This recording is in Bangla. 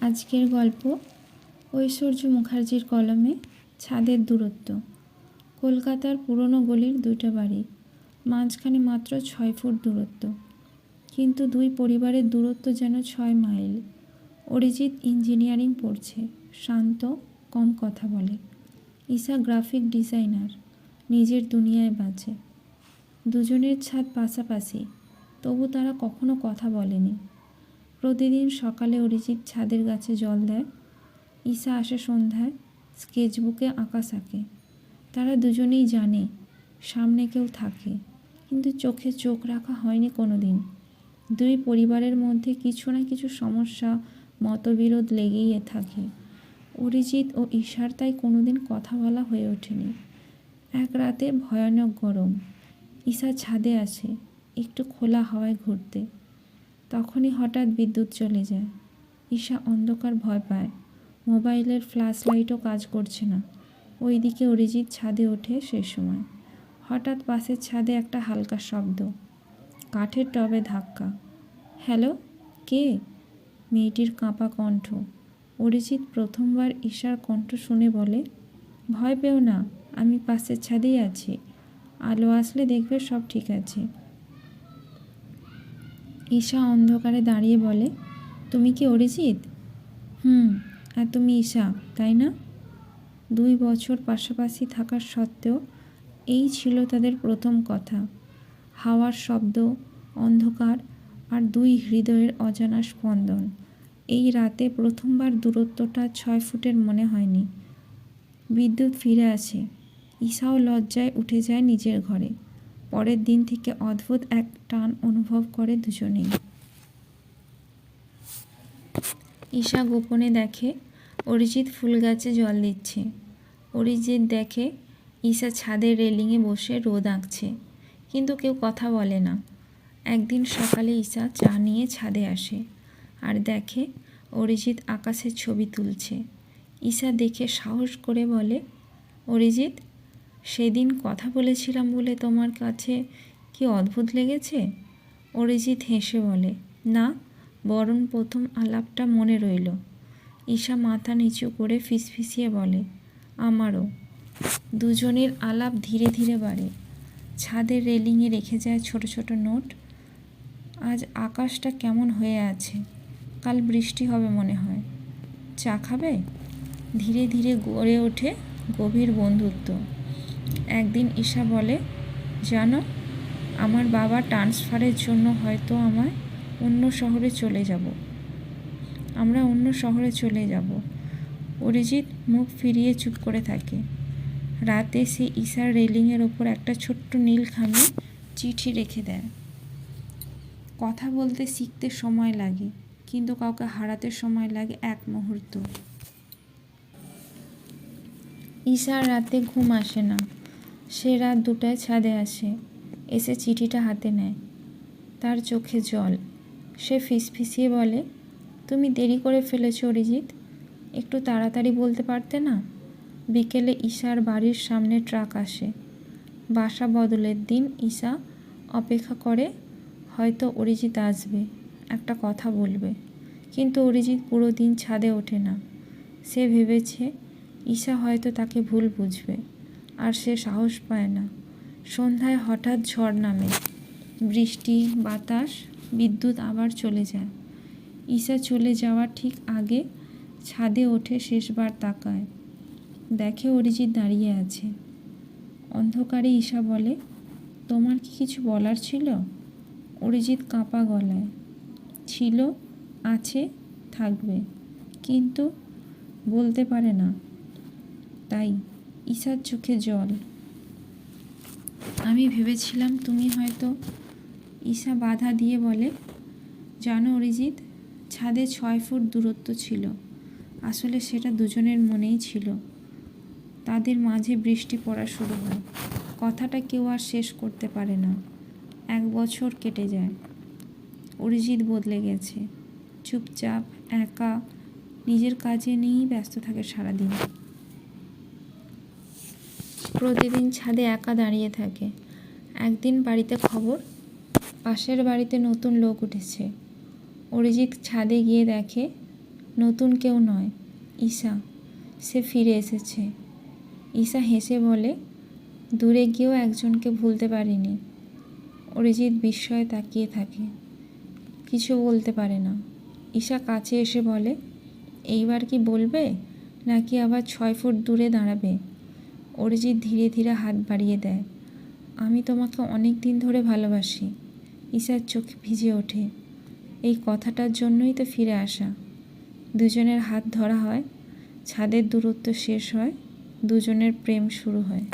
আজকের গল্প ঐশ্বর্য মুখার্জির কলমে ছাদের দূরত্ব। কলকাতার পুরনো গলির দুইটা বাড়ি, মাঝখানে মাত্র ছয় ফুট দূরত্ব। কিন্তু দুই পরিবারের দূরত্ব যেন ছয় মাইল। অরিজিৎ ইঞ্জিনিয়ারিং পড়ছে, শান্ত, কম কথা বলে। ঈশা গ্রাফিক ডিজাইনার, নিজের দুনিয়ায় বাঁচে। দুজনের ছাদ পাশাপাশি, তবু তারা কখনো কথা বলেনি। প্রতিদিন সকালে অরিজিৎ ছাদের গাছে জল দেয়। ঈশা আসে সন্ধ্যায়, স্কেচবুকে আঁকা আঁকে তারা দুজনেই জানে, সামনে কেউ থাকে। কিন্তু চোখে চোখ রাখা হয়নি কোনো দিন দুই পরিবারের মধ্যে কিছু না কিছু সমস্যা, মতবিরোধ লেগেই থাকে। অরিজিৎ ও ঈশার তাই কোনোদিন কথা বলা হয়ে ওঠেনি। এক রাতে ভয়ানক গরম। ঈশা ছাদে আসে, একটু খোলা হাওয়ায় ঘুরতে। তখনই হঠাৎ বিদ্যুৎ চলে যায়। ঈশা অন্ধকার ভয় পায়। মোবাইলের ফ্ল্যাশ লাইটও কাজ করছে না। ওইদিকে অরিজিৎ ছাদে ওঠে সে সময়। হঠাৎ পাশের ছাদে একটা হালকা শব্দ। কাঠের টবে ধাক্কা। হ্যালো, কে? মেয়েটির কাঁপা কণ্ঠ। অরিজিৎ প্রথমবার ঈশার কণ্ঠ শুনে বলে, ভয় পেও না, আমি পাশের ছাদেই আছি। আলো আসলে দেখবে সব ঠিক আছে। ঈশা অন্ধকারে দাঁড়িয়ে বলে, তুমি কি অরিজিৎ? হুম, আর তুমি ঈশা, তাই না? দুই বছর পাশাপাশি থাকার সত্ত্বেও এই ছিল তাদের প্রথম কথা। হাওয়ার শব্দ, অন্ধকার আর দুই হৃদয়ের অজানা স্পন্দন। এই রাতে প্রথমবার দূরত্বটা ছয় ফুটের মনে হয়নি। বিদ্যুৎ ফিরে আসে। ঈশাও লজ্জায় উঠে যায় নিজের ঘরে। পরের দিন থেকে অদ্ভুত এক টান অনুভব করে দুজনেই। ঈশা গোপনে দেখে, অরিজিৎ ফুল গাছে জল দিচ্ছে। অরিজিৎ দেখে, ঈশা ছাদের রেলিংয়ে বসে রোদ আঁকছে। কিন্তু কেউ কথা বলে না। একদিন সকালে ঈশা চা নিয়ে ছাদে আসে আর দেখে, অরিজিৎ আকাশের ছবি তুলছে। ঈশা দেখে সাহস করে বলে, অরিজিৎ সেদিন কথা বলেছিলাম বলে তোমার কাছে কি অদ্ভুত লেগেছে? অরিজিৎ হেসে বলে, না, বরং প্রথম আলাপটা মনে রইল। ঈশা মাথা নিচু করে ফিসফিসিয়ে বলে, আমারও। দুজনের আলাপ ধীরে ধীরে বাড়ে। ছাদের রেলিংয়ে রেখে যায় ছোট ছোট নোট। আজ আকাশটা কেমন হয়ে আছে? কাল বৃষ্টি হবে মনে হয়। চা খাবে? ধীরে ধীরে গড়ে ওঠে গভীর বন্ধুত্ব। একদিন ঈশা বলে, জানো, আমার বাবা ট্রান্সফারের জন্য হয়তো আমায় অন্য শহরে চলে যাব। আমরা অন্য শহরে চলে যাব। অরিজিৎ মুখ ফিরিয়ে চুপ করে থাকে। রাতে সে ঈশার রেলিংয়ের ওপর একটা ছোট্ট নীল নীলখামি চিঠি রেখে দেয়। কথা বলতে শিখতে সময় লাগে, কিন্তু কাউকে হারাতে সময় লাগে এক মুহূর্ত। ঈশার রাতে ঘুম আসে না। সে রাত দুটায় ছাদে আসে, এসে চিঠিটা হাতে নেয়। তার চোখে জল। সে ফিসফিসিয়ে বলে, তুমি দেরি করে ফেলেছো অরিজিৎ। একটু তাড়াতাড়ি বলতে পারতে না? বিকেলে ঈশার বাড়ির সামনে ট্রাক আসে। বাসা বদলের দিন ঈশা অপেক্ষা করে, হয়তো অরিজিৎ আসবে, একটা কথা বলবে। কিন্তু অরিজিৎ পুরো দিন ছাদে ওঠে না। সে ভেবেছে, ঈশা হয়তো তাকে ভুল বুঝবে। আর সে সাহস পায় না। সন্ধ্যায় হঠাৎ ঝড় নামে। বৃষ্টি, বাতাস, বিদ্যুৎ আবার চলে যায়। ঈশা চলে যাওয়ার ঠিক আগে ছাদে ওঠে শেষবার তাকায়। দেখে অরিজিৎ দাঁড়িয়ে আছে। অন্ধকারে ঈশা বলে, তোমার কি কিছু বলার ছিল? অরিজিৎ কাঁপা গলায়। ছিল, আছে, থাকবে। কিন্তু বলতে পারে না। তাই ঈশার চোখে জল। আমি ভেবেছিলাম তুমি হয়তো ঈশা বাধা দিয়ে বলে, জানো অরিজিৎ, ছাদে ছয় ফুট দূরত্ব ছিল। আসলে সেটা দুজনের মনেই ছিল। তাদের মাঝে বৃষ্টি পড়া শুরু হয়। কথাটা কেউ আর শেষ করতে পারে না। এক বছর কেটে যায়। অরিজিৎ বদলে গেছে। চুপচাপ, একা, নিজের কাজে নিয়েই ব্যস্ত থাকে সারাদিন। প্রতিদিন ছাদে একা দাঁড়িয়ে থাকে। একদিন বাড়িতে খবর, পাশের বাড়িতে নতুন লোক উঠেছে। অরিজিৎ ছাদে গিয়ে দেখে, নতুন কেউ নয়, ঈশা। সে ফিরে এসেছে। ঈশা হেসে বলে, দূরে গিয়েও একজনকে ভুলতে পারিনি। অরিজিৎ বিস্ময়ে তাকিয়ে থাকে। কিছু বলতে পারে না। ঈশা কাছে এসে বলে, এইবার কি বলবে? নাকি আবার ছয় ফুট দূরে দাঁড়াবে? অরিজিৎ ধীরে ধীরে হাত বাড়িয়ে দেয়। আমি তোমাকে অনেক দিন ধরে ভালোবাসি। ঈশার চোখ ভিজে ওঠে। এই কথাটার জন্যই তো ফিরে আসা। দুজনের হাত ধরা হয়। ছাদের দূরত্ব শেষ হয়। দুজনের প্রেম শুরু হয়।